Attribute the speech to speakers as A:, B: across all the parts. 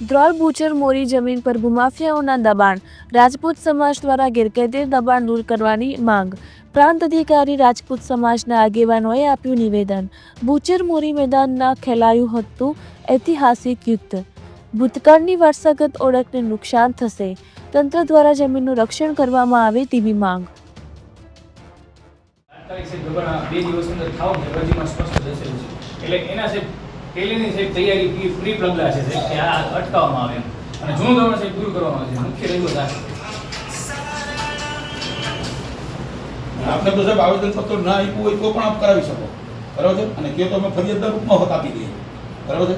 A: દ્રોલ Butcher મોરી જમીન પર ભૂમાફિયાઓના દબાણ. રાજપૂત સમાજ દ્વારા ગેરકાયદે દબાણ દૂર કરવાની માંગ. પ્રાંત અધિકારી રાજપૂત સમાજના આગેવાનોએ આપ્યું નિવેદન. બુચર મોરી મેદાનના ખેલાયું હતું ઐતિહાસિક યુદ્ધ. ભૂતકાળની વારસાગત ઓળખને નુકસાન થશે. તંત્ર દ્વારા જમીનનું રક્ષણ કરવામાં આવે તેવી માંગ.
B: બે દિવસ છે. પહેલીની સાહેબ તૈયારી પ્રી પગલાં છે સાહેબ કે આ અટકાવવામાં આવે એમ. અને જૂનું ધોરણ સાહેબ દૂર કરવામાં આવે છે. મુખ્ય રજૂઆત આ.
C: આપને તો સાહેબ આવેદન પત્ર ના આપ્યું હોય તો પણ આપ કરાવી શકો. બરાબર છે? અને કે તો અમે ફરિયાદના રૂપમાં હોત આપી દઈએ. બરાબર છે?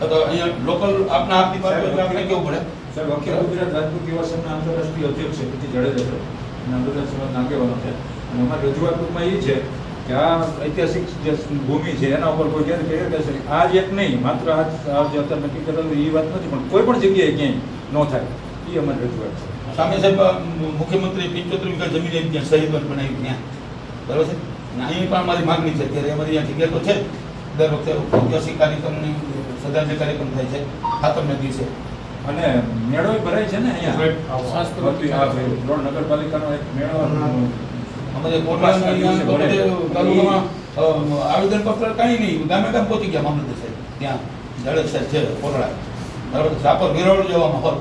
C: તો અહીંયા લોકલ આપના આપની પાસે એટલે આપણે કેવું પડે?
D: સાહેબ અખિલ ગુજરાત રાજપૂત યુવા સંઘના આંતરરાષ્ટ્રીય અધ્યક્ષ છે પછી જાડેજા છે. અને આંતરરાષ્ટ્રીય સમાજના નાગેવાનો છે. અને અમારી રજૂઆત ટૂંકમાં એ છે કે આ ઐતિહાસિક જે ભૂમિ છે એના ઉપર કોઈ ગેર છે આ જ એક નહીં માત્ર આ આ જે અત્યારે નક્કી કરેલું એ વાત નથી પણ કોઈ પણ જગ્યાએ ક્યાંય ન થાય. એ અમારી રજૂઆત છે.
C: સામે સાહેબ મુખ્યમંત્રી પંચોતેર વીઘા જમીન એમ ત્યાં શહીદ પર બનાવી ત્યાં. બરાબર છે? અહીં પણ અમારી માગણી છે અત્યારે અમારી અહીંયા જગ્યા તો છે દર વખતે ઐતિહાસિક કાર્યક્રમની શ્રદ્ધાંજલિ કાર્યક્રમ થાય છે. ખાતરના દિવસે
D: અને મેળો ભરાય છે ને અહીંયા? નગરપાલિકાનો એક મેળો
C: અમારે અ, આવેદનપત્ર કાંઈ નહીં ગામે ગામ પહોંચી ગયા મામલતદાર સાહેબ ત્યાં. જાડેજ સાહેબ છે કોટડા. બરાબર રાપર વેરાવળ જેવા માહોલ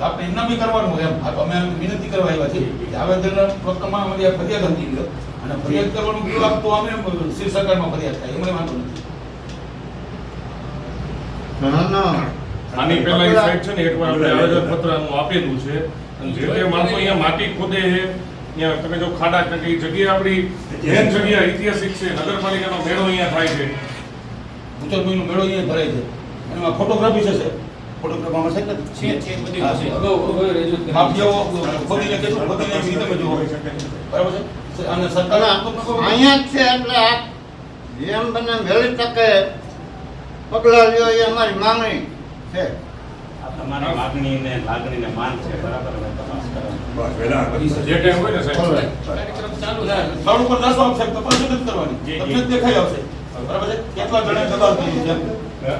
C: આપણે એમના બી કરવાનું એમ. અમે વિનંતી કરવા આવ્યા છીએ કે આવેદન પત્રમાં અમારી આ ફરિયાદ હતી અને ફરિયાદ કરવાનું કીધું આપતો અમે શિવ સરકારમાં ફરિયાદ થાય એમને વાંધો નથી.
E: આની પહેલા એ સાઈડ છે ને એકવાર આપણે આવેદન પત્ર આનું આપેલું છે. અને જે તે માણસો અહીંયા માટી ખોદે છે અહીંયા તમે જો ખાડા કે એ જગ્યા આપણી મેન જગ્યા ઐતિહાસિક છે નગરપાલિકાનો મેળો અહીંયા થાય છે.
C: ઉત્તર મહિનો મેળો અહીંયા ભરાય છે. અને એમાં ફોટોગ્રાફી છે ફોટોગ્રાફમાં છે ને
B: છે છે બધી
C: માફિયાઓ કેટલું તમે જુઓ બરાબર અને સરકાર
F: અહીંયા છે એટલે આ જેમ બને વહેલી તકે પગલાં લ્યો એ અમારી માંગણી છે.
G: તમારી માગણી ને લાગણી ને માન છે બરાબર? અમે તપાસ કરો
E: જે ટાઈમ હોય ને સાહેબ.
B: કાર્યક્રમ ચાલુ થાય
C: સ્થળ ઉપર નાસો આપશે તપાસ નથી કરવાની. તમને દેખાઈ આવશે. બરાબર છે? કેટલા જણા દબાણ કર્યું છે?
E: હે?